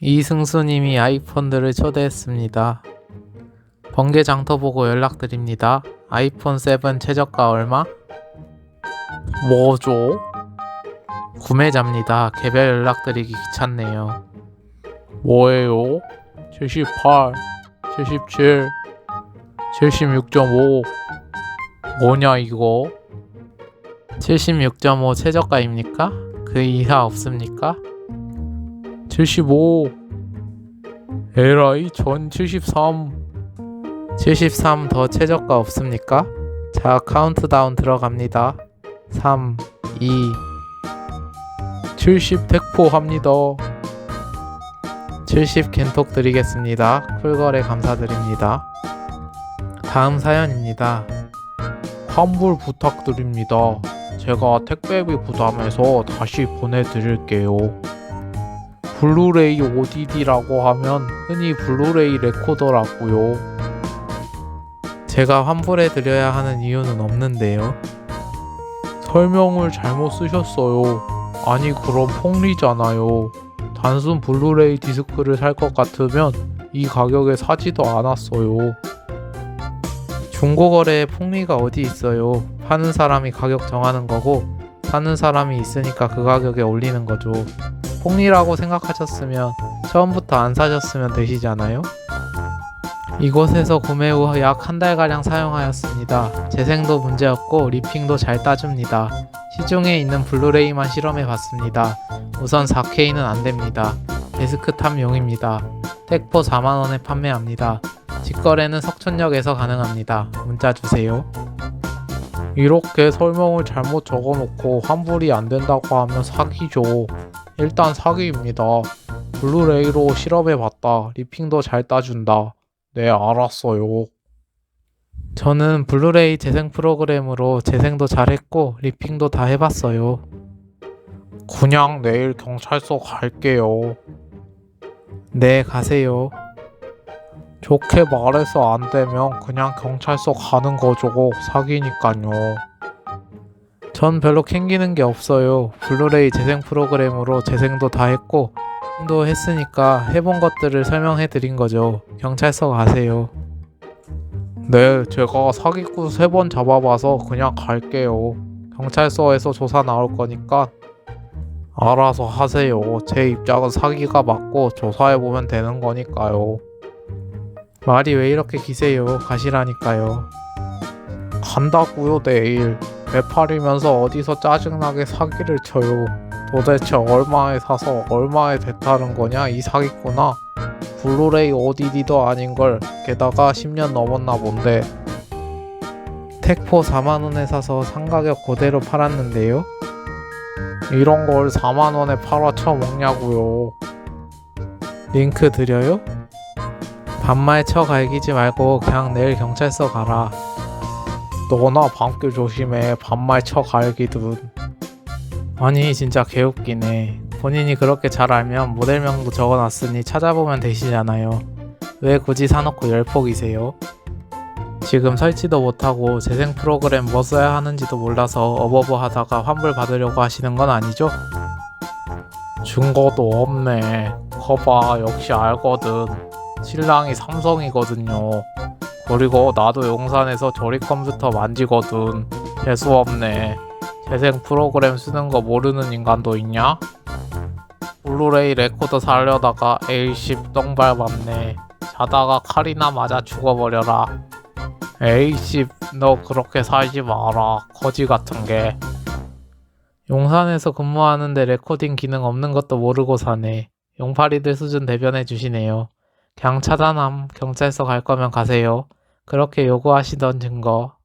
이승수님이 아이폰들을 초대했습니다. 번개 장터 보고 연락드립니다. 아이폰 7 최저가 얼마? 뭐죠? 구매자입니다. 개별 연락드리기 귀찮네요. 뭐예요? 78, 77, 76.5 뭐냐 이거? 76.5 최저가입니까? 그 이하 없습니까? 75 에라이 전73 73 더 최저가 없습니까? 자 카운트다운 들어갑니다. 3 2 70 택포 합니다. 70 겐톡 드리겠습니다. 쿨거래 감사드립니다. 다음 사연입니다. 환불 부탁드립니다. 제가 택배비 부담해서 다시 보내드릴게요 블루레이 ODD라고 하면 흔히 블루레이 레코더라고요. 제가 환불해 드려야 하는 이유는 없는데요. 설명을 잘못 쓰셨어요. 아니 그럼 폭리잖아요. 단순 블루레이 디스크를 살 것 같으면 이 가격에 사지도 않았어요. 중고거래에 폭리가 어디 있어요. 파는 사람이 가격 정하는 거고 사는 사람이 있으니까 그 가격에 올리는 거죠. 폭리라고 생각하셨으면 처음부터 안 사셨으면 되시잖아요. 이곳에서 구매 후 약 한 달가량 사용하였습니다. 재생도 문제없고 리핑도 잘 따줍니다. 시중에 있는 블루레이만 실험해 봤습니다. 우선 4K는 안 됩니다. 데스크탑용입니다. 택포 4만원에 판매합니다. 직거래는 석촌역에서 가능합니다. 문자 주세요. 이렇게 설명을 잘못 적어놓고 환불이 안 된다고 하면 사기죠. 일단 사기입니다. 블루레이로 실험해봤다. 리핑도 잘 따준다. 네, 알았어요. 저는 블루레이 재생 프로그램으로 재생도 잘했고 리핑도 다 해봤어요. 그냥 내일 경찰서 갈게요. 네, 가세요. 좋게 말해서 안 되면 그냥 경찰서 가는 거죠. 사기니까요. 전 별로 캥기는 게 없어요. 블루레이 재생 프로그램으로 재생도 다 했고, 도 했으니까 해본 것들을 설명해 드린 거죠. 경찰서 가세요. 네, 제가 사기꾼 세 번 잡아봐서 그냥 갈게요. 경찰서에서 조사 나올 거니까 알아서 하세요. 제 입장은 사기가 맞고 조사해보면 되는 거니까요. 말이 왜 이렇게 기세요? 가시라니까요. 간다고요, 내일. 배팔이면서 어디서 짜증나게 사기를 쳐요. 도대체 얼마에 사서 얼마에 배타는 거냐 이 사기꾼아. 블루레이 ODD도 아닌걸 게다가 10년 넘었나 본데. 택포 4만원에 사서 상가격 그대로 팔았는데요. 이런 걸 4만원에 팔아 쳐먹냐고요. 링크 드려요? 반말 쳐 갈기지 말고 그냥 내일 경찰서 가라. 너나 밤길 조심해 반말 쳐 갈기든 아니 진짜 개웃기네 본인이 그렇게 잘 알면 모델명도 적어놨으니 찾아보면 되시잖아요 왜 굳이 사놓고 열폭이세요? 지금 설치도 못하고 재생 프로그램 뭐 써야 하는지도 몰라서 어버버 하다가 환불 받으려고 하시는 건 아니죠? 증거도 없네 거봐 역시 알거든 신랑이 삼성이거든요 그리고 나도 용산에서 조립 컴퓨터 만지거든. 재수없네. 재생 프로그램 쓰는 거 모르는 인간도 있냐? 블루레이 레코더 살려다가 에이씨 똥 밟았네. 자다가 칼이나 맞아 죽어버려라. 에이씨 너 그렇게 살지 마라. 거지 같은 게. 용산에서 근무하는데 레코딩 기능 없는 것도 모르고 사네. 용팔이들 수준 대변해 주시네요. 그냥 차단함. 경찰서 갈 거면 가세요. 그렇게 요구하시던 증거